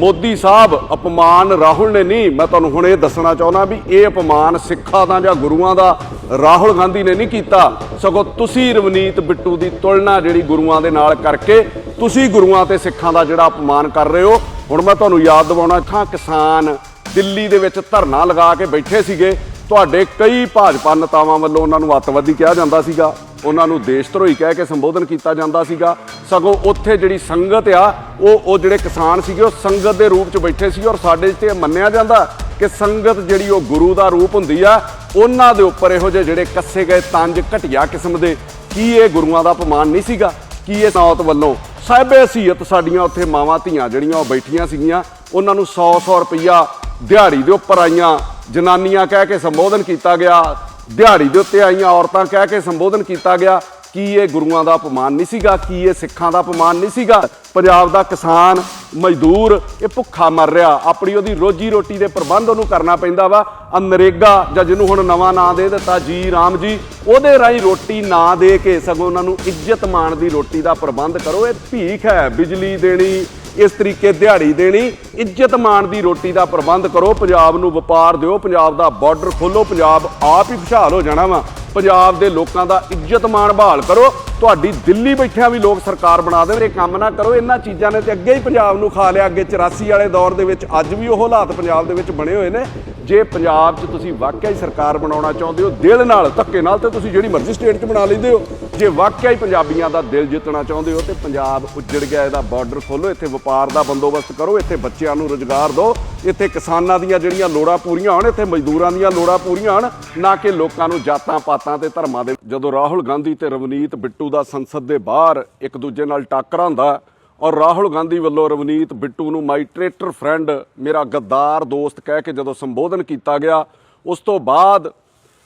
ਮੋਦੀ ਸਾਹਿਬ, ਅਪਮਾਨ ਰਾਹੁਲ ਨੇ ਨਹੀਂ, ਮੈਂ ਤੁਹਾਨੂੰ ਹੁਣ ਇਹ ਦੱਸਣਾ ਚਾਹੁੰਦਾ ਵੀ ਇਹ ਅਪਮਾਨ ਸਿੱਖਾਂ ਦਾ ਜਾਂ ਗੁਰੂਆਂ ਦਾ, ਰਾਹੁਲ ਗਾਂਧੀ ਨੇ ਨਹੀਂ ਕੀਤਾ। ਸਗੋਂ ਤੁਸੀਂ ਰਵਨੀਤ ਬਿੱਟੂ ਦੀ ਤੁਲਨਾ ਜਿਹੜੀ ਗੁਰੂਆਂ ਦੇ ਨਾਲ ਕਰਕੇ, ਤੁਸੀਂ ਗੁਰੂਆਂ ਤੇ ਸਿੱਖਾਂ ਦਾ ਜਿਹੜਾ ਅਪਮਾਨ ਕਰ ਰਹੇ ਹੋ। ਹੁਣ ਮੈਂ ਤੁਹਾਨੂੰ ਯਾਦ ਦਿਵਾਉਣਾ ਚਾਹਾਂ, ਕਿਸਾਨ ਦਿੱਲੀ ਦੇ ਵਿੱਚ ਧਰਨਾ ਲਗਾ ਕੇ ਬੈਠੇ ਸੀਗੇ। ਤੁਹਾਡੇ ਕਈ ਭਾਜਪਾ ਨੇਤਾਵਾਂ ਵੱਲੋਂ ਉਹਨਾਂ ਨੂੰ ਅੱਤਵਾਦੀ ਕਿਹਾ ਜਾਂਦਾ ਸੀਗਾ। ਉਹਨਾਂ ਨੂੰ ਦੇਸ਼ ਧਰੋਹੀ ਕਹਿ ਕੇ ਸੰਬੋਧਨ ਕੀਤਾ ਜਾਂਦਾ ਸੀਗਾ। ਸਗੋਂ ਉੱਥੇ ਜਿਹੜੀ ਸੰਗਤ ਆ, ਉਹ ਉਹ ਜਿਹੜੇ ਕਿਸਾਨ ਸੀਗੇ, ਉਹ ਸੰਗਤ ਦੇ ਰੂਪ 'ਚ ਬੈਠੇ ਸੀ ਔਰ ਸਾਡੇ 'ਚ ਇਹ ਮੰਨਿਆ ਜਾਂਦਾ ਕਿ ਸੰਗਤ ਜਿਹੜੀ ਉਹ ਗੁਰੂ ਦਾ ਰੂਪ ਹੁੰਦੀ ਆ, ਉਹਨਾਂ ਦੇ ਉੱਪਰ ਇਹੋ ਜਿਹੇ ਜਿਹੜੇ ਕੱਸੇ ਗਏ ਤੰਜ ਘਟਿਆ ਕਿਸਮ ਦੇ, ਕੀ ਇਹ ਗੁਰੂਆਂ ਦਾ ਅਪਮਾਨ ਨਹੀਂ ਸੀਗਾ? ਕੀ ਇਹ ਸੌਤ ਵੱਲੋਂ? ਸਾਹਿਬੇ ਹਸੀਅਤ ਸਾਡੀਆਂ ਉੱਥੇ ਮਾਵਾਂ ਧੀਆਂ ਜਿਹੜੀਆਂ ਉਹ ਬੈਠੀਆਂ ਸੀਗੀਆਂ, ਉਹਨਾਂ ਨੂੰ 100-100 ਰੁਪਈਆ ਦਿਹਾੜੀ ਦੇ ਉੱਪਰ ਆਈਆਂ। ਜਨਾਨੀਆਂ ਕਹਿ ਕੇ ਸੰਬੋਧਨ ਕੀਤਾ ਗਿਆ ਦਿਹਾੜੀ ਦੇ ਉੱਤੇ ਆਈਆਂ ਔਰਤਾਂ ਕਹਿ ਕੇ ਸੰਬੋਧਨ ਕੀਤਾ ਗਿਆ ਕੀ ਇਹ ਗੁਰੂਆਂ ਦਾ ਅਪਮਾਨ ਨਹੀਂ ਸੀਗਾ, ਕੀ ਇਹ ਸਿੱਖਾਂ ਦਾ ਅਪਮਾਨ ਨਹੀਂ ਸੀਗਾ। ਪੰਜਾਬ ਦਾ ਕਿਸਾਨ, ਮਜ਼ਦੂਰ, ਇਹ ਭੁੱਖਾ ਮਰ ਰਿਹਾ। ਆਪਣੀ ਉਹਦੀ ਰੋਜੀ ਰੋਟੀ ਦੇ ਪ੍ਰਬੰਧ ਉਹਨੂੰ ਕਰਨਾ ਪੈਂਦਾ ਵਾ। ਆਹ ਨਰੇਗਾ ਜਾਂ ਜਿਹਨੂੰ ਹੁਣ ਨਵਾਂ ਨਾਂ ਦੇ ਦਿੱਤਾ ਜੀ, ਰਾਮ ਜੀ, ਉਹਦੇ ਰਾਹੀਂ ਰੋਟੀ ਨਾ ਦੇ ਕੇ ਸਗੋਂ ਉਹਨਾਂ ਨੂੰ ਇੱਜ਼ਤ ਮਾਣ ਦੀ ਰੋਟੀ ਦਾ ਪ੍ਰਬੰਧ ਕਰੋ। ਇਹ ਭੀਖ ਹੈ, ਬਿਜਲੀ ਦੇਣੀ ਇਸ ਤਰੀਕੇ ਦਿਹਾੜੀ ਦੇਣੀ, ਇੱਜ਼ਤ ਮਾਣ ਦੀ ਰੋਟੀ ਦਾ ਪ੍ਰਬੰਧ ਕਰੋ, ਪੰਜਾਬ ਨੂੰ ਵਪਾਰ ਦਿਓ, ਪੰਜਾਬ ਦਾ ਬਾਰਡਰ ਖੋਲੋ, ਪੰਜਾਬ ਆਪ ਹੀ ਖੁਸ਼ਹਾਲ ਹੋ ਜਾਣਾ ਵਾ। ਪੰਜਾਬ ਦੇ ਲੋਕਾਂ ਦਾ ਇੱਜ਼ਤ ਮਾਣ ਬਹਾਲ ਕਰੋ ਤੁਹਾਡੀ ਦਿੱਲੀ ਬੈਠਿਆਂ ਵੀ ਲੋਕ ਸਰਕਾਰ ਬਣਾ ਦੇਣ। ਇਹ ਕੰਮ ਨਾ ਕਰੋ, ਇਹਨਾਂ ਚੀਜ਼ਾਂ ਨੇ ਤੇ ਅੱਗੇ ਹੀ ਪੰਜਾਬ ਨੂੰ ਖਾ ਲਿਆ। ਅੱਗੇ 84 ਵਾਲੇ ਦੌਰ ਦੇ ਵਿੱਚ ਅੱਜ ਵੀ ਉਹ ਹਾਲਾਤ ਪੰਜਾਬ ਦੇ ਵਿੱਚ ਬਣੇ ਹੋਏ ਨੇ। ਜੇ ਪੰਜਾਬ 'ਚ ਤੁਸੀਂ ਵਾਕਿਆ ਹੀ ਸਰਕਾਰ ਬਣਾਉਣਾ ਚਾਹੁੰਦੇ ਹੋ, ਦਿਲ ਨਾਲ, ਧੱਕੇ ਨਾਲ ਤੇ ਤੁਸੀਂ ਜਿਹੜੀ ਮਰਜ਼ੀ ਸਟੇਟ 'ਚ ਬਣਾ ਲੈਂਦੇ ਹੋ। ਜੇ ਵਾਕਿਆ ਹੀ ਪੰਜਾਬੀਆਂ ਦਾ ਦਿਲ ਜਿੱਤਣਾ ਚਾਹੁੰਦੇ ਹੋ ਤੇ ਪੰਜਾਬ ਉੱਜੜ ਗਿਆ, ਇਹਦਾ ਬਾਰਡਰ ਖੋਲੋ ਇੱਥੇ ਵਪਾਰ ਦਾ ਬੰਦੋਬਸਤ ਕਰੋ, ਇੱਥੇ ਬੱਚਿਆਂ ਨੂੰ ਰੋਜ਼ਗਾਰ ਦਿਓ, ਇੱਥੇ ਕਿਸਾਨਾਂ ਦੀਆਂ ਜਿਹੜੀਆਂ ਲੋੜਾਂ ਪੂਰੀਆਂ ਹੋਣ, ਇੱਥੇ ਮਜ਼ਦੂਰਾਂ ਦੀਆਂ ਲੋੜਾਂ ਪੂਰੀਆਂ ਹੋਣ, ਨਾ ਕਿ ਲੋਕਾਂ ਨੂੰ ਜਾਤਾਂ ਪਾਤਾਂ ਤੇ ਧਰਮਾਂ ਦੇ ਜਦੋਂ ਰਾਹੁਲ ਗਾਂਧੀ ਤੇ ਰਵਨੀਤ ਬਿੱਟੂ ਦਾ ਸੰਸਦ ਦੇ ਬਾਹਰ ਇੱਕ ਦੂਜੇ ਨਾਲ ਟੱਕਰ ਹੁੰਦਾ ਔਰ ਰਾਹੁਲ ਗਾਂਧੀ ਵੱਲੋਂ ਰਵਨੀਤ ਬਿੱਟੂ ਨੂੰ ਮਾਈ ਟ੍ਰੇਟਰ ਫਰੈਂਡ, ਮੇਰਾ ਗੱਦਾਰ ਦੋਸਤ ਕਹਿ ਕੇ ਜਦੋਂ ਸੰਬੋਧਨ ਕੀਤਾ ਗਿਆ, ਉਸ ਤੋਂ ਬਾਅਦ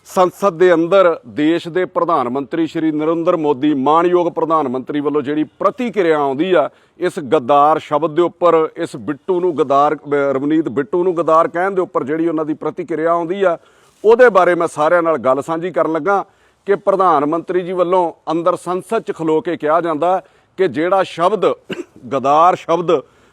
ਸੰਸਦ ਦੇ ਅੰਦਰ ਦੇਸ਼ ਦੇ ਪ੍ਰਧਾਨ ਮੰਤਰੀ ਸ਼੍ਰੀ ਨਰਿੰਦਰ ਮੋਦੀ ਮਾਨਯੋਗ ਪ੍ਰਧਾਨ ਮੰਤਰੀ ਵੱਲੋਂ ਜਿਹੜੀ ਪ੍ਰਤੀਕਿਰਿਆ ਆਉਂਦੀ ਆ, ਇਸ ਗੱਦਾਰ ਸ਼ਬਦ ਦੇ ਉੱਪਰ, ਇਸ ਬਿੱਟੂ ਨੂੰ ਗੱਦਾਰ, ਰਵਨੀਤ ਬਿੱਟੂ ਨੂੰ ਗੱਦਾਰ ਕਹਿਣ ਦੇ ਉੱਪਰ ਜਿਹੜੀ ਉਹਨਾਂ ਦੀ ਪ੍ਰਤੀਕਿਰਿਆ ਆਉਂਦੀ ਆ, ਉਹਦੇ ਬਾਰੇ ਮੈਂ ਸਾਰਿਆਂ ਨਾਲ ਗੱਲ ਸਾਂਝੀ ਕਰਨ ਲੱਗਾ। ਕਿ ਪ੍ਰਧਾਨ ਮੰਤਰੀ ਜੀ ਵੱਲੋਂ ਅੰਦਰ ਸੰਸਦ 'ਚ ਖਲੋ ਕੇ ਕਿਹਾ ਜਾਂਦਾ ਕਿ ਜਿਹੜਾ ਸ਼ਬਦ, ਗਦਾਰ ਸ਼ਬਦ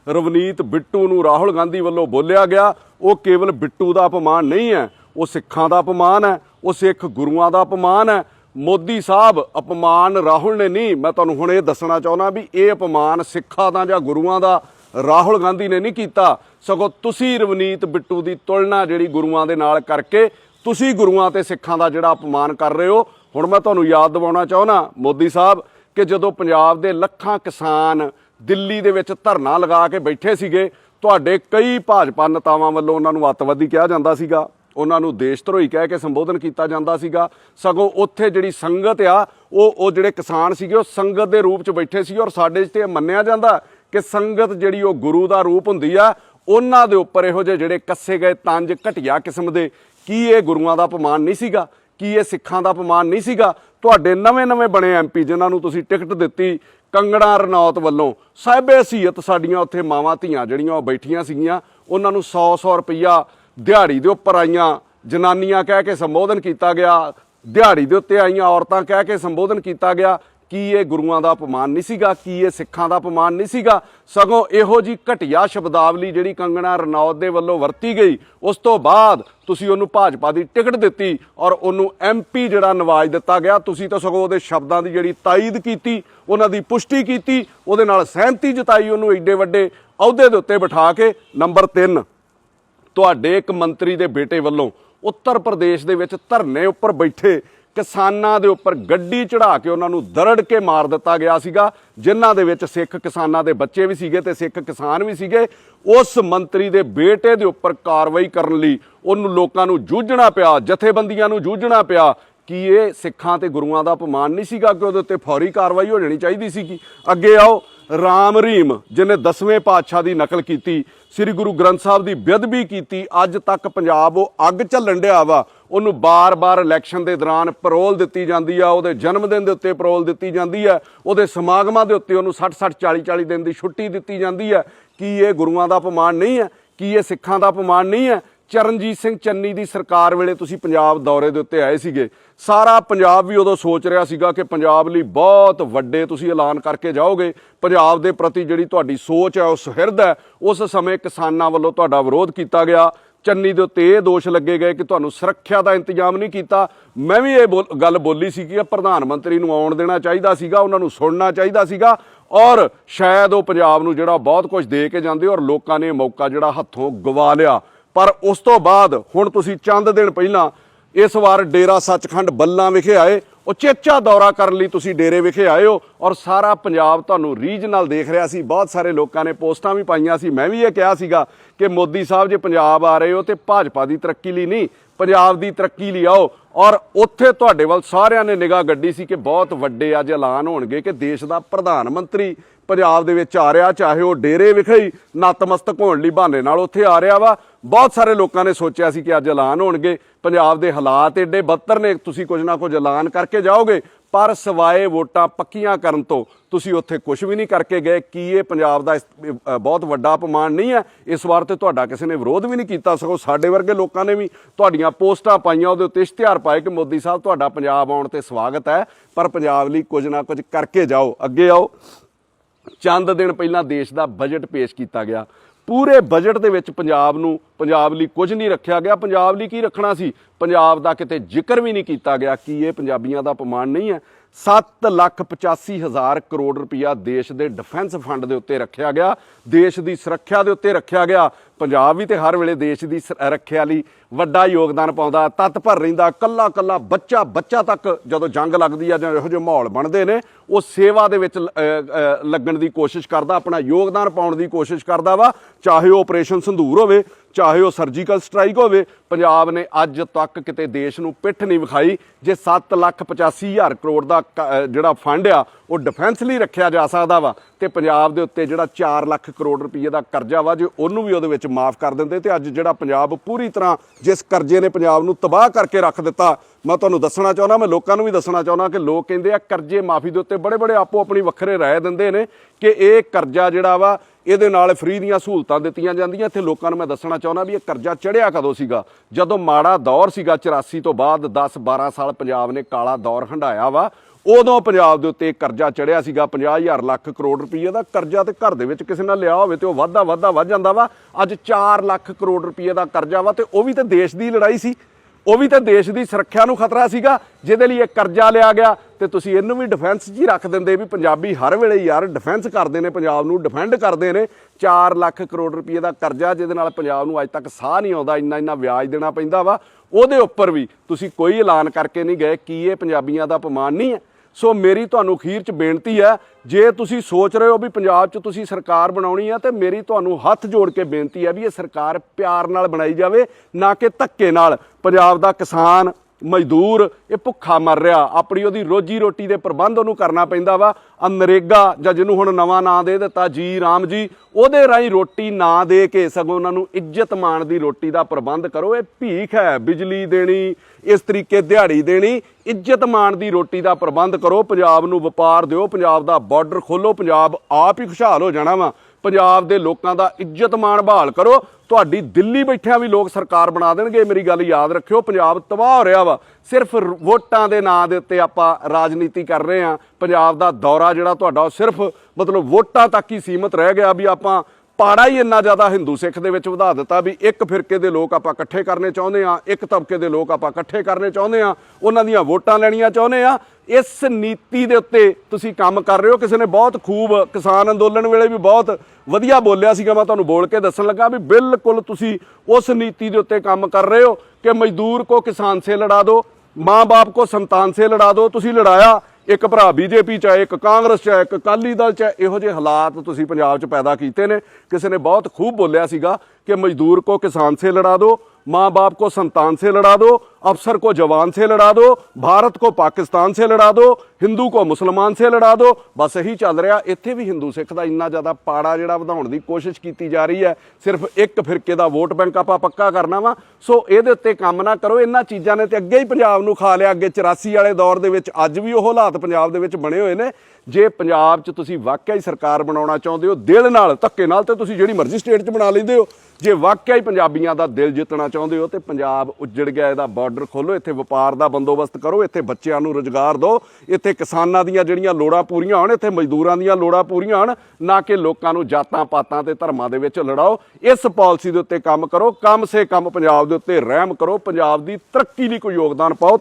ਰਵਨੀਤ ਬਿੱਟੂ ਨੂੰ ਰਾਹੁਲ ਗਾਂਧੀ ਵੱਲੋਂ ਬੋਲਿਆ ਗਿਆ, ਉਹ ਕੇਵਲ ਬਿੱਟੂ ਦਾ ਅਪਮਾਨ ਨਹੀਂ ਹੈ, ਉਹ ਸਿੱਖਾਂ ਦਾ ਅਪਮਾਨ ਹੈ, ਉਹ ਸਿੱਖ ਗੁਰੂਆਂ ਦਾ ਅਪਮਾਨ ਹੈ। ਮੋਦੀ ਸਾਹਿਬ, ਅਪਮਾਨ ਰਾਹੁਲ ਨੇ ਨਹੀਂ, ਮੈਂ ਤੁਹਾਨੂੰ ਹੁਣ ਇਹ ਦੱਸਣਾ ਚਾਹੁੰਦਾ ਵੀ ਇਹ ਅਪਮਾਨ ਸਿੱਖਾਂ ਦਾ ਜਾਂ ਗੁਰੂਆਂ ਦਾ ਰਾਹੁਲ ਗਾਂਧੀ ਨੇ ਨਹੀਂ ਕੀਤਾ। ਸਗੋਂ ਤੁਸੀਂ ਰਵਨੀਤ ਬਿੱਟੂ ਦੀ ਤੁਲਨਾ ਜਿਹੜੀ ਗੁਰੂਆਂ ਦੇ ਨਾਲ ਕਰਕੇ ਤੁਸੀਂ ਗੁਰੂਆਂ ਤੇ ਸਿੱਖਾਂ ਦਾ ਜਿਹੜਾ ਅਪਮਾਨ ਕਰ ਰਹੇ ਹੋ, ਹੁਣ ਮੈਂ ਤੁਹਾਨੂੰ ਯਾਦ ਦਿਵਾਉਣਾ ਚਾਹੁੰਦਾ, ਮੋਦੀ ਸਾਹਿਬ, ਕਿ ਜਦੋਂ ਪੰਜਾਬ ਦੇ ਲੱਖਾਂ ਕਿਸਾਨ ਦਿੱਲੀ ਦੇ ਵਿੱਚ ਧਰਨਾ ਲਗਾ ਕੇ ਬੈਠੇ ਸੀਗੇ, ਤੁਹਾਡੇ ਕਈ ਭਾਜਪਾ ਨੇਤਾਵਾਂ ਵੱਲੋਂ ਉਹਨਾਂ ਨੂੰ ਅੱਤਵਾਦੀ ਕਿਹਾ ਜਾਂਦਾ ਸੀਗਾ, ਉਹਨਾਂ ਨੂੰ ਦੇਸ਼ ਧਰੋਹੀ ਕਹਿ ਕੇ ਸੰਬੋਧਨ ਕੀਤਾ ਜਾਂਦਾ ਸੀਗਾ, ਸਗੋਂ ਉੱਥੇ ਜਿਹੜੀ ਸੰਗਤ ਆ, ਉਹ ਉਹ ਜਿਹੜੇ ਕਿਸਾਨ ਸੀਗੇ, ਉਹ ਸੰਗਤ ਦੇ ਰੂਪ 'ਚ ਬੈਠੇ ਸੀ ਔਰ ਸਾਡੇ 'ਚ ਤੇ ਇਹ ਮੰਨਿਆ ਜਾਂਦਾ ਕਿ ਸੰਗਤ ਜਿਹੜੀ ਉਹ ਗੁਰੂ ਦਾ ਰੂਪ ਹੁੰਦੀ ਆ, ਉਹਨਾਂ ਦੇ ਉੱਪਰ ਇਹੋ ਜਿਹੇ ਜਿਹੜੇ ਕੱਸੇ ਗਏ ਤੰਜ ਘਟਿਆ ਕਿਸਮ ਦੇ ਕੀ ਇਹ ਗੁਰੂਆਂ ਦਾ ਅਪਮਾਨ ਨਹੀਂ ਸੀਗਾ? ਕੀ ਇਹ ਸਿੱਖਾਂ ਦਾ ਅਪਮਾਨ ਨਹੀਂ ਸੀਗਾ? ਤੁਹਾਡੇ ਨਵੇਂ-ਨਵੇਂ ਬਣੇ ਐਮਪੀ ਜਿਨ੍ਹਾਂ ਨੂੰ ਤੁਸੀਂ ਟਿਕਟ ਦਿੱਤੀ ਕੰਗਣਾ ਰਣੌਤ ਵੱਲੋਂ। ਸਾਹਿਬੇ ਹਸੀਅਤ ਸਾਡੀਆਂ ਉੱਥੇ ਮਾਵਾਂ ਧੀਆਂ ਜਿਹੜੀਆਂ ਉਹ ਬੈਠੀਆਂ ਸੀਗੀਆਂ, ਉਹਨਾਂ ਨੂੰ 100-100 ਰੁਪਈਆ ਦਿਹਾੜੀ ਦੇ ਉੱਪਰ ਆਈਆਂ। ਜਨਾਨੀਆਂ ਕਹਿ ਕੇ ਸੰਬੋਧਨ ਕੀਤਾ ਗਿਆ, ਦਿਹਾੜੀ ਦੇ ਉੱਤੇ ਆਈਆਂ, ਔਰਤਾਂ ਕਹਿ ਕੇ ਸੰਬੋਧਨ ਕੀਤਾ ਗਿਆ। ਕੀ ਇਹ ਗੁਰੂਆਂ ਦਾ ਅਪਮਾਨ ਨਹੀਂ ਸੀਗਾ? ਕੀ ਇਹ ਸਿੱਖਾਂ ਦਾ ਅਪਮਾਨ ਨਹੀਂ ਸੀਗਾ? ਸਗੋਂ ਇਹੋ ਜੀ ਘਟਿਆ ਸ਼ਬਦਾਵਲੀ ਜਿਹੜੀ ਕੰਗਣਾ ਰਣੌਤ ਦੇ ਵੱਲੋਂ ਵਰਤੀ ਗਈ, ਉਸ ਤੋਂ ਬਾਅਦ ਤੁਸੀਂ ਉਹਨੂੰ ਭਾਜਪਾ ਦੀ ਟਿਕਟ ਦਿੱਤੀ ਔਰ ਉਹਨੂੰ ਐਮਪੀ ਜਿਹੜਾ ਨਵਾਜ ਦਿੱਤਾ ਗਿਆ। ਤੁਸੀਂ ਤਾਂ ਸਗੋਂ ਉਹਦੇ ਸ਼ਬਦਾਂ ਦੀ ਜਿਹੜੀ ਤਾਈਦ ਕੀਤੀ, ਉਹਨਾਂ ਦੀ ਪੁਸ਼ਟੀ ਕੀਤੀ, ਉਹਦੇ ਨਾਲ ਸਹਿਮਤੀ ਜਤਾਈ, ਉਹਨੂੰ ਏਡੇ ਵੱਡੇ ਅਹੁਦੇ ਦੇ ਉੱਤੇ ਬਿਠਾ ਕੇ। ਨੰਬਰ 3 ਤੁਹਾਡੇ ਇੱਕ ਮੰਤਰੀ ਦੇ ਬੇਟੇ ਵੱਲੋਂ ਉੱਤਰ ਪ੍ਰਦੇਸ਼ ਦੇ ਵਿੱਚ ਧਰਨੇ ਉੱਪਰ ਬੈਠੇ ਕਿਸਾਨਾਂ ਦੇ ਉੱਪਰ ਗੱਡੀ ਚੜਾ ਕੇ ਉਹਨਾਂ ਨੂੰ ਦਰੜ ਕੇ ਮਾਰ ਦਿੱਤਾ ਗਿਆ ਸੀਗਾ, ਜਿਨ੍ਹਾਂ ਦੇ ਵਿੱਚ ਸਿੱਖ ਕਿਸਾਨਾਂ ਦੇ ਬੱਚੇ ਵੀ ਸੀਗੇ ਤੇ ਸਿੱਖ ਕਿਸਾਨ ਵੀ ਸੀਗੇ। ਉਸ ਮੰਤਰੀ ਦੇ ਬੇਟੇ ਦੇ ਉੱਪਰ ਕਾਰਵਾਈ ਕਰਨ ਲਈ ਉਹਨੂੰ ਲੋਕਾਂ ਨੂੰ ਜੂਝਣਾ ਪਿਆ, ਜਥੇਬੰਦੀਆਂ ਨੂੰ ਜੂਝਣਾ ਪਿਆ ਕਿ ਇਹ ਸਿੱਖਾਂ ਤੇ ਗੁਰੂਆਂ ਦਾ ਅਪਮਾਨ ਨਹੀਂ ਸੀਗਾ ਕਿ ਉਹਦੇ ਉੱਤੇ ਫੌਰੀ ਕਾਰਵਾਈ ਹੋ ਜਾਣੀ ਚਾਹੀਦੀ ਸੀਗੀ। ਅੱਗੇ ਆਓ ਰਾਮ ਰਹੀਮ, ਜਿਹਨੇ 10ਵੇਂ ਪਾਤਸ਼ਾਹ ਦੀ ਨਕਲ ਕੀਤੀ, ਸ੍ਰੀ ਗੁਰੂ ਗ੍ਰੰਥ ਸਾਹਿਬ ਦੀ ਬੇਅਦਬੀ ਕੀਤੀ, ਅੱਜ ਤੱਕ ਪੰਜਾਬ ਉਹ ਅੱਗ ਝੱਲਣ ਡਿਆ ਵਾ। ਉਹਨੂੰ ਬਾਰ-ਬਾਰ ਇਲੈਕਸ਼ਨ ਦੇ ਦੌਰਾਨ ਪਰੋਲ ਦਿੱਤੀ ਜਾਂਦੀ ਆ, ਉਹਦੇ ਜਨਮ ਦਿਨ ਦੇ ਉੱਤੇ ਪਰੋਲ ਦਿੱਤੀ ਜਾਂਦੀ ਹੈ ਉਹਦੇ ਸਮਾਗਮਾਂ ਦੇ ਉੱਤੇ ਉਹਨੂੰ 60-60 40-40 ਦਿਨ ਦੀ ਛੁੱਟੀ ਦਿੱਤੀ ਜਾਂਦੀ ਹੈ ਕੀ ਇਹ ਗੁਰੂਆਂ ਦਾ ਅਪਮਾਨ ਨਹੀਂ ਹੈ ਕੀ ਇਹ ਸਿੱਖਾਂ ਦਾ ਅਪਮਾਨ ਨਹੀਂ ਹੈ ਚਰਨਜੀਤ ਸਿੰਘ ਚੰਨੀ ਦੀ ਸਰਕਾਰ ਵੇਲੇ ਤੁਸੀਂ ਪੰਜਾਬ ਦੌਰੇ ਦੇ ਉੱਤੇ ਆਏ ਸੀਗੇ। ਸਾਰਾ ਪੰਜਾਬ ਵੀ ਉਦੋਂ ਸੋਚ ਰਿਹਾ ਸੀਗਾ ਕਿ ਪੰਜਾਬ ਲਈ ਬਹੁਤ ਵੱਡੇ ਤੁਸੀਂ ਐਲਾਨ ਕਰਕੇ ਜਾਓਗੇ। ਪੰਜਾਬ ਦੇ ਪ੍ਰਤੀ ਜਿਹੜੀ ਤੁਹਾਡੀ ਸੋਚ ਹੈ ਉਹ ਸੁਹਿਰਦ ਹੈ, ਉਸ ਸਮੇਂ ਕਿਸਾਨਾਂ ਵੱਲੋਂ ਤੁਹਾਡਾ ਵਿਰੋਧ ਕੀਤਾ ਗਿਆ। ਚੰਨੀ ਦੇ ਉੱਤੇ ਇਹ ਦੋਸ਼ ਲੱਗੇ ਗਏ ਕਿ ਤੁਹਾਨੂੰ ਸੁਰੱਖਿਆ ਦਾ ਇੰਤਜ਼ਾਮ ਨਹੀਂ ਕੀਤਾ। ਮੈਂ ਵੀ ਇਹ ਬੋਲ- ਗੱਲ ਬੋਲੀ ਸੀ ਕਿ ਪ੍ਰਧਾਨ ਮੰਤਰੀ ਨੂੰ ਆਉਣ ਦੇਣਾ ਚਾਹੀਦਾ ਸੀਗਾ, ਉਹਨਾਂ ਨੂੰ ਸੁਣਨਾ ਚਾਹੀਦਾ ਸੀਗਾ ਔਰ ਸ਼ਾਇਦ ਉਹ ਪੰਜਾਬ ਨੂੰ ਜਿਹੜਾ ਬਹੁਤ ਕੁਝ ਦੇ ਕੇ ਜਾਂਦੇ ਔਰ ਲੋਕਾਂ ਨੇ ਮੌਕਾ ਜਿਹੜਾ ਹੱਥੋਂ ਗਵਾ ਲਿਆ। ਪਰ ਉਸ ਤੋਂ ਬਾਅਦ ਹੁਣ ਤੁਸੀਂ ਚੰਦ ਦਿਨ ਪਹਿਲਾਂ ਇਸ ਵਾਰ ਡੇਰਾ ਸੱਚਖੰਡ ਬੱਲਾਂ ਵਿਖੇ ਆਏ ਉਚੇਚਾ ਦੌਰਾ ਕਰਨ ਲਈ ਤੁਸੀਂ ਡੇਰੇ ਵਿਖੇ ਆਏ ਹੋ ਔਰ ਸਾਰਾ ਪੰਜਾਬ ਤੁਹਾਨੂੰ ਰੀਝ ਨਾਲ ਦੇਖ ਰਿਹਾ ਸੀ, ਬਹੁਤ ਸਾਰੇ ਲੋਕਾਂ ਨੇ ਪੋਸਟਾਂ ਵੀ ਪਾਈਆਂ ਸੀ, ਮੈਂ ਵੀ ਇਹ ਕਿਹਾ ਸੀਗਾ ਕਿ ਮੋਦੀ ਸਾਹਿਬ ਜੇ ਪੰਜਾਬ ਆ ਰਹੇ ਹੋ ਤੇ ਭਾਜਪਾ ਦੀ ਤਰੱਕੀ ਲਈ ਨਹੀਂ ਪੰਜਾਬ ਦੀ ਤਰੱਕੀ ਲਈ ਆਓ। ਔਰ ਉੱਥੇ ਤੁਹਾਡੇ ਵੱਲ ਸਾਰਿਆਂ ਨੇ ਨਿਗਾਹ ਗੱਡੀ ਸੀ ਕਿ ਬਹੁਤ ਵੱਡੇ ਅੱਜ ਐਲਾਨ ਹੋਣਗੇ ਕਿ ਦੇਸ਼ ਦਾ ਪ੍ਰਧਾਨ ਮੰਤਰੀ ਪੰਜਾਬ ਦੇ ਵਿੱਚ ਆ ਰਿਹਾ, ਚਾਹੇ ਉਹ ਡੇਰੇ ਵਿਖੇ ਹੀ ਨਤਮਸਤਕ ਹੋਣ ਲਈ ਬਹਾਨੇ ਨਾਲ ਉੱਥੇ ਆ ਰਿਹਾ ਵਾ। ਬਹੁਤ ਸਾਰੇ ਲੋਕਾਂ ਨੇ ਸੋਚਿਆ ਸੀ ਕਿ ਅੱਜ ਐਲਾਨ ਹੋਣਗੇ। ਪੰਜਾਬ ਦੇ ਹਾਲਾਤ ਏਡੇ ਬੱਤਰ ਨੇ, ਤੁਸੀਂ ਕੁਝ ਨਾ ਕੁਝ ਐਲਾਨ ਕਰਕੇ ਜਾਓਗੇ। ਪਰ ਸਵਾਏ ਵੋਟਾਂ ਪੱਕੀਆਂ ਕਰਨ ਤੋਂ ਤੁਸੀਂ ਉੱਥੇ ਕੁਝ ਵੀ ਨਹੀਂ ਕਰਕੇ ਗਏ। ਕੀ ਇਹ ਪੰਜਾਬ ਦਾ ਬਹੁਤ ਵੱਡਾ ਅਪਮਾਨ ਨਹੀਂ ਹੈ? ਇਸ ਵਾਰ ਤੇ ਤੁਹਾਡਾ ਕਿਸੇ ਨੇ ਵਿਰੋਧ ਵੀ ਨਹੀਂ ਕੀਤਾ। ਸਗੋਂ ਸਾਡੇ ਵਰਗੇ ਲੋਕਾਂ ਨੇ ਵੀ ਤੁਹਾਡੀਆਂ ਪੋਸਟਾਂ ਪਾਈਆਂ, ਉਹਦੇ ਉੱਤੇ ਇਸ਼ਤਿਹਾਰ ਪਾਏ ਕਿ ਮੋਦੀ ਸਾਹਿਬ, ਤੁਹਾਡਾ ਪੰਜਾਬ ਆਉਣ ਤੇ ਸਵਾਗਤ ਹੈ, ਪਰ ਪੰਜਾਬ ਲਈ ਕੁਝ ਨਾ ਕੁਝ ਕਰਕੇ ਜਾਓ, ਅੱਗੇ ਆਓ। ਚੰਦ ਦਿਨ ਪਹਿਲਾਂ ਦੇਸ਼ ਦਾ ਬਜਟ ਪੇਸ਼ ਕੀਤਾ ਗਿਆ। ਪੂਰੇ ਬਜਟ ਦੇ ਵਿੱਚ ਪੰਜਾਬ ਨੂੰ, ਪੰਜਾਬ ਲਈ ਕੁਝ ਨਹੀਂ ਰੱਖਿਆ ਗਿਆ। ਪੰਜਾਬ ਲਈ ਕੀ ਰੱਖਣਾ ਸੀ? ਪੰਜਾਬ ਦਾ ਕਿਤੇ ਜ਼ਿਕਰ ਵੀ ਨਹੀਂ ਕੀਤਾ ਗਿਆ ਕੀ ਇਹ ਪੰਜਾਬੀਆਂ ਦਾ ਅਪਮਾਨ ਨਹੀਂ ਹੈ। 7 ਲੱਖ 85 ਹਜ਼ਾਰ ਕਰੋੜ ਰੁਪਇਆ ਦੇਸ਼ ਦੇ ਡਿਫੈਂਸ ਫੰਡ ਦੇ ਉੱਤੇ ਰੱਖਿਆ ਗਿਆ। ਦੇਸ਼ ਦੀ ਸੁਰੱਖਿਆ ਦੇ ਉੱਤੇ ਰੱਖਿਆ ਗਿਆ। ਪੰਜਾਬ ਵੀ ਤੇ ਹਰ ਵੇਲੇ ਦੇਸ਼ ਦੀ ਸ- ਰੱਖਿਆ ਲਈ ਵੱਡਾ ਯੋਗਦਾਨ ਪਾਉਂਦਾ, ਤਤ ਭਰ ਰਹਿੰਦਾ ਕੱਲਾ ਕੱਲਾ ਬੱਚਾ ਬੱਚਾ ਤੱਕ ਜਦੋਂ ਜੰਗ ਲੱਗਦੀ ਆ ਜਾਂ ਇਹੋ ਜਿਹੇ ਮਾਹੌਲ ਬਣਦੇ ਨੇ, ਉਹ ਸੇਵਾ ਦੇ ਵਿੱਚ ਲੱਗਣ ਦੀ ਕੋਸ਼ਿਸ਼ ਕਰਦਾ, ਆਪਣਾ ਯੋਗਦਾਨ ਪਾਉਣ ਦੀ ਕੋਸ਼ਿਸ਼ ਕਰਦਾ ਵਾ, ਚਾਹੇ ਉਹ ਆਪਰੇਸ਼ਨ ਸੰਧੂਰ ਹੋਵੇ, ਚਾਹੇ ਉਹ ਸਰਜੀਕਲ ਸਟ੍ਰਾਈਕ ਹੋਵੇ, ਪੰਜਾਬ ਨੇ ਅੱਜ ਤੱਕ ਕਿਤੇ ਦੇਸ਼ ਨੂੰ ਪਿੱਠ ਨਹੀਂ ਵਿਖਾਈ, ਜੇ 7 ਲੱਖ 85 ਹਜ਼ਾਰ ਕਰੋੜ ਦਾ ਕ- ਜਿਹੜਾ ਫੰਡ ਆ, ਉਹ ਡਿਫੈਂਸ ਲਈ ਰੱਖਿਆ ਜਾ ਸਕਦਾ ਵਾ। ਤੇ ਪੰਜਾਬ ਦੇ ਉੱਤੇ ਜਿਹੜਾ 4 ਲੱਖ ਕਰੋੜ ਰੁਪਏ ਦਾ ਕਰਜ਼ਾ ਵਾ, ਜੇ ਉਹਨੂੰ ਵੀ ਉਹਦੇ ਵਿੱਚ ਮਾਫ ਕਰ ਦਿੰਦੇ, ਤੇ ਅੱਜ ਜਿਹੜਾ ਪੰਜਾਬ ਪੂਰੀ ਤਰ੍ਹਾਂ ਜਿਸ ਕਰਜ਼ੇ ਨੇ ਪੰਜਾਬ ਨੂੰ ਤਬਾਹ ਕਰਕੇ ਰੱਖ ਦਿੱਤਾ, ਮੈਂ ਤੁਹਾਨੂੰ ਦੱਸਣਾ ਚਾਹੁੰਦਾ, ਮੈਂ ਲੋਕਾਂ ਨੂੰ ਵੀ ਦੱਸਣਾ ਚਾਹੁੰਦਾ ਕਿ ਲੋਕ ਕਹਿੰਦੇ ਆ ਕਰਜ਼ੇ ਮਾਫੀ ਦੇ ਉੱਤੇ ਬੜੇ ਬੜੇ ਆਪੋ ਆਪਣੀ ਵੱਖਰੇ ਰਾਏ ਦਿੰਦੇ ਨੇ ਕਿ ਇਹ ਕਰਜ਼ਾ ਜਿਹੜਾ ਵਾ, ਇਹਦੇ ਨਾਲ ਫ੍ਰੀ ਦੀਆਂ ਸਹੂਲਤਾਂ ਦਿੱਤੀਆਂ ਜਾਂਦੀਆਂ। ਇੱਥੇ ਲੋਕਾਂ ਨੂੰ ਮੈਂ ਦੱਸਣਾ ਚਾਹੁੰਦਾ ਵੀ ਇਹ ਕਰਜ਼ਾ ਚੜਿਆ ਕਦੋਂ ਸੀਗਾ? ਜਦੋਂ ਮਾੜਾ ਦੌਰ ਸੀਗਾ 84 ਤੋਂ ਬਾਅਦ 10 12 ਸਾਲ ਪੰਜਾਬ ਨੇ ਕਾਲਾ ਦੌਰ ਹੰਡਾਇਆ ਵਾ ਉਦੋਂ ਪੰਜਾਬ ਦੇ ਉੱਤੇ ਕਰਜ਼ਾ ਚੜਿਆ ਸੀਗਾ 50000 ਲੱਖ ਕਰੋੜ ਰੁਪਏ ਦਾ ਕਰਜ਼ਾ ਤੇ ਘਰ ਦੇ ਵਿੱਚ ਕਿਸੇ ਨਾਲ ਲਿਆ ਹੋਵੇ ਤੇ ਉਹ ਵਾਧਾ ਵਾਧਾ ਵੱਧ ਜਾਂਦਾ ਵਾ। ਅੱਜ 4 ਲੱਖ ਕਰੋੜ ਰੁਪਏ ਦਾ ਕਰਜ਼ਾ ਵਾ ਤੇ ਉਹ ਵੀ ਤਾਂ ਦੇਸ਼ ਦੀ ਲੜਾਈ ਸੀ। ਉਹ ਵੀ ਤਾਂ ਦੇਸ਼ ਦੀ ਸੁਰੱਖਿਆ ਨੂੰ ਖਤਰਾ ਸੀਗਾ, ਜਿਹਦੇ ਲਈ ਇਹ ਕਰਜ਼ਾ ਲਿਆ ਗਿਆ। ਤੇ ਤੁਸੀਂ ਇਹਨੂੰ ਵੀ ਡਿਫੈਂਸ 'ਚ ਹੀ ਰੱਖ ਦਿੰਦੇ ਵੀ ਪੰਜਾਬੀ ਹਰ ਵੇਲੇ ਯਾਰ ਡਿਫੈਂਸ ਕਰਦੇ ਨੇ, ਪੰਜਾਬ ਨੂੰ ਡਿਫੈਂਡ ਕਰਦੇ ਨੇ। 4 ਲੱਖ ਕਰੋੜ ਰੁਪਏ ਦਾ ਕਰਜ਼ਾ, ਜਿਹਦੇ ਨਾਲ ਪੰਜਾਬ ਨੂੰ ਅੱਜ ਤੱਕ ਸਾਹ ਨਹੀਂ ਆਉਂਦਾ, ਇੰਨਾ ਇੰਨਾ ਵਿਆਜ ਦੇਣਾ ਪੈਂਦਾ ਵਾ। ਉਹਦੇ ਉੱਪਰ ਵੀ ਤੁਸੀਂ ਕੋਈ ਐਲਾਨ ਕਰਕੇ ਨਹੀਂ ਗਏ ਕੀ ਇਹ ਪੰਜਾਬੀਆਂ ਦਾ ਅਪਮਾਨ ਨਹੀਂ ਹੈ। ਸੋ ਮੇਰੀ ਤੁਹਾਨੂੰ ਅਖੀਰ 'ਚ ਬੇਨਤੀ ਹੈ, ਜੇ ਤੁਸੀਂ ਸੋਚ ਰਹੇ ਹੋ ਵੀ ਪੰਜਾਬ 'ਚ ਤੁਸੀਂ ਸਰਕਾਰ ਬਣਾਉਣੀ ਹੈ ਤੇ ਮੇਰੀ ਤੁਹਾਨੂੰ ਹੱਥ ਜੋੜ ਕੇ ਬੇਨਤੀ ਹੈ ਵੀ ਇਹ ਸਰਕਾਰ ਪਿਆਰ ਨਾਲ ਬਣਾਈ ਜਾਵੇ, ਨਾ ਕਿ ਧੱਕੇ ਨਾਲ। ਪੰਜਾਬ ਦਾ ਕਿਸਾਨ ਮਜ਼ਦੂਰ, ਇਹ ਭੁੱਖਾ ਮਰ ਰਿਹਾ। ਆਪਣੀ ਉਹਦੀ ਰੋਜੀ ਰੋਟੀ ਦੇ ਪ੍ਰਬੰਧ ਉਹਨੂੰ ਕਰਨਾ ਪੈਂਦਾ ਵਾ। ਆ ਨਰੇਗਾ ਜਾਂ ਜਿਹਨੂੰ ਹੁਣ ਨਵਾਂ ਨਾਂ ਦੇ ਦਿੱਤਾ, ਜੀ ਰਾਮ ਜੀ, ਉਹਦੇ ਰਾਹੀਂ ਰੋਟੀ ਨਾ ਦੇ ਕੇ ਸਗੋਂ ਉਹਨਾਂ ਨੂੰ ਇੱਜ਼ਤ ਮਾਣ ਦੀ ਰੋਟੀ ਦਾ ਪ੍ਰਬੰਧ ਕਰੋ। ਇਹ ਭੀਖ ਹੈ, ਬਿਜਲੀ ਦੇਣੀ, ਇਸ ਤਰੀਕੇ ਦਿਹਾੜੀ ਦੇਣੀ, ਇੱਜ਼ਤ ਮਾਣ ਦੀ ਰੋਟੀ ਦਾ ਪ੍ਰਬੰਧ ਕਰੋ। ਪੰਜਾਬ ਨੂੰ ਵਪਾਰ ਦਿਓ, ਪੰਜਾਬ ਦਾ ਬਾਰਡਰ ਖੋਲੋ, ਪੰਜਾਬ ਆਪ ਹੀ ਖੁਸ਼ਹਾਲ ਹੋ ਜਾਣਾ ਵਾ। ਪੰਜਾਬ ਦੇ ਲੋਕਾਂ ਦਾ ਇੱਜ਼ਤ ਮਾਣ ਬਹਾਲ ਕਰੋ। ਤੁਹਾਡੀ ਦਿੱਲੀ ਬੈਠਿਆਂ ਵੀ ਲੋਕ ਸਰਕਾਰ ਬਣਾ ਦੇਣਗੇ, ਮੇਰੀ ਗੱਲ ਯਾਦ ਰੱਖਿਓ, ਪੰਜਾਬ ਤਬਾਹ ਹੋ ਰਿਹਾ ਵਾ। ਸਿਰਫ ਵੋਟਾਂ ਦੇ ਨਾਂ ਦੇ ਉੱਤੇ ਆਪਾਂ ਰਾਜਨੀਤੀ ਕਰ ਰਹੇ ਹਾਂ। ਪੰਜਾਬ ਦਾ ਦੌਰਾ ਜਿਹੜਾ ਤੁਹਾਡਾ ਉਹ ਸਿਰਫ ਮਤਲਬ ਵੋਟਾਂ ਤੱਕ ਹੀ ਸੀਮਤ ਰਹਿ ਗਿਆ ਵੀ ਆਪਾਂ ਪਾੜਾ ਹੀ ਇੰਨਾ ਜ਼ਿਆਦਾ ਹਿੰਦੂ ਸਿੱਖ ਦੇ ਵਿੱਚ ਵਧਾ ਦਿੱਤਾ ਵੀ ਇੱਕ ਫਿਰਕੇ ਦੇ ਲੋਕ ਆਪਾਂ ਇਕੱਠੇ ਕਰਨੇ ਚਾਹੁੰਦੇ ਆ ਇੱਕ ਤਬਕੇ ਦੇ ਲੋਕ ਆਪਾਂ ਇਕੱਠੇ ਕਰਨੇ ਚਾਹੁੰਦੇ ਆ ਉਹਨਾਂ ਦੀਆਂ ਵੋਟਾਂ ਲੈਣੀਆਂ ਚਾਹੁੰਦੇ ਆ ਇਸ ਨੀਤੀ ਦੇ ਉੱਤੇ ਤੁਸੀਂ ਕੰਮ ਕਰ ਰਹੇ ਹੋ। ਕਿਸੇ ਨੇ ਬਹੁਤ ਖੂਬ ਕਿਸਾਨ ਅੰਦੋਲਨ ਵੇਲੇ ਵੀ ਬਹੁਤ ਵਧੀਆ ਬੋਲਿਆ ਸੀਗਾ, ਮੈਂ ਤੁਹਾਨੂੰ ਬੋਲ ਕੇ ਦੱਸਣ ਲੱਗਾ ਵੀ ਬਿਲਕੁਲ ਤੁਸੀਂ ਉਸ ਨੀਤੀ ਦੇ ਉੱਤੇ ਕੰਮ ਕਰ ਰਹੇ ਹੋ ਕਿ ਮਜ਼ਦੂਰ ਕੋ ਕਿਸਾਨ ਸੇ ਲੜਾ ਦੋ ਮਾਂ-ਬਾਪ ਕੋ ਸੰਤਾਨ ਸੇ ਲੜਾ ਦੋ, ਤੁਸੀਂ ਲੜਾਇਆ। ਇੱਕ ਭਰਾ ਬੀਜੇਪੀ ਚ ਹੈ, ਇੱਕ ਕਾਂਗਰਸ ਚ ਹੈ, ਇੱਕ ਅਕਾਲੀ ਦਲ ਚ ਹੈ। ਇਹੋ ਜਿਹੇ ਹਾਲਾਤ ਤੁਸੀਂ ਪੰਜਾਬ ਚ ਪੈਦਾ ਕੀਤੇ ਨੇ। ਕਿਸੇ ਨੇ ਬਹੁਤ ਖੂਬ ਬੋਲਿਆ ਸੀਗਾ ਕਿ ਮਜ਼ਦੂਰ ਕੋ ਕਿਸਾਨ ਸੇ ਲੜਾ ਦੋ। माँ बाप को संतान से लड़ा दो अफसर को जवान से लड़ा दो भारत को पाकिस्तान से लड़ा दो ਹਿੰਦੂ ਕੋ ਮੁਸਲਮਾਨ ਸੇ ਲੜਾ ਦੋ ਬਸ ਇਹੀ ਚੱਲ ਰਿਹਾ ਇੱਥੇ ਵੀ ਹਿੰਦੂ ਸਿੱਖ ਦਾ ਇੰਨਾ ਜ਼ਿਆਦਾ ਪਾੜਾ ਜਿਹੜਾ ਵਧਾਉਣ ਦੀ ਕੋਸ਼ਿਸ਼ ਕੀਤੀ ਜਾ ਰਹੀ ਹੈ ਸਿਰਫ ਇੱਕ ਫਿਰਕੇ ਦਾ ਵੋਟ ਬੈਂਕ ਆਪਾਂ ਪੱਕਾ ਕਰਨਾ ਵਾ ਸੋ ਇਹਦੇ ਉੱਤੇ ਕੰਮ ਨਾ ਕਰੋ ਇਹਨਾਂ ਚੀਜ਼ਾਂ ਨੇ ਤੇ ਅੱਗੇ ਹੀ ਪੰਜਾਬ ਨੂੰ ਖਾ ਲਿਆ ਅੱਗੇ 84 ਵਾਲੇ ਦੌਰ ਦੇ ਵਿੱਚ ਅੱਜ ਵੀ ਉਹ ਹਾਲਾਤ ਪੰਜਾਬ ਦੇ ਵਿੱਚ ਬਣੇ ਹੋਏ ਨੇ ਜੇ ਪੰਜਾਬ 'ਚ ਤੁਸੀਂ ਵਾਕਿਆ ਹੀ ਸਰਕਾਰ ਬਣਾਉਣਾ ਚਾਹੁੰਦੇ ਹੋ, ਦਿਲ ਨਾਲ, ਧੱਕੇ ਨਾਲ ਤੇ ਤੁਸੀਂ ਜਿਹੜੀ ਮਰਜ਼ੀ ਸਟੇਟ 'ਚ ਬਣਾ ਲੈਂਦੇ ਹੋ। ਜੇ ਵਾਕਿਆ ਹੀ ਪੰਜਾਬੀਆਂ ਦਾ ਦਿਲ ਜਿੱਤਣਾ ਚਾਹੁੰਦੇ ਹੋ ਤੇ ਪੰਜਾਬ ਉੱਜੜ ਗਿਆ, ਇਹਦਾ ਬਾਰਡਰ ਖੋਲੋ ਇੱਥੇ ਵਪਾਰ ਦਾ ਬੰਦੋਬਸਤ ਕਰੋ, ਇੱਥੇ ਬੱਚਿਆਂ ਨੂੰ ਰੋਜ਼ਗਾਰ ਦਿਓ, ਇੱਥੇ ਕਿਸਾਨਾਂ ਦੀਆਂ ਜਿਹੜੀਆਂ ਲੋੜਾਂ ਪੂਰੀਆਂ ਹੋਣ, ਇੱਥੇ ਮਜ਼ਦੂਰਾਂ ਦੀਆਂ ਲੋੜਾਂ ਪੂਰੀਆਂ ਹੋਣ, ਨਾ ਕਿ ਲੋਕਾਂ ਨੂੰ ਜਾਤਾਂ ਪਾਤਾਂ ਤੇ ਧਰਮਾਂ ਦੇ ਵਿੱਚ ਲੜਾਓ। ਇਸ ਪਾਲਿਸੀ ਦੇ ਉੱਤੇ ਕੰਮ ਕਰੋ, ਕੰਮ ਸੇ ਕੰਮ ਪੰਜਾਬ ਦੇ ਉੱਤੇ ਰਹਿਮ ਕਰੋ, ਪੰਜਾਬ ਦੀ ਤਰੱਕੀ ਲਈ ਕੋਈ ਯੋਗਦਾਨ ਪਾਓ।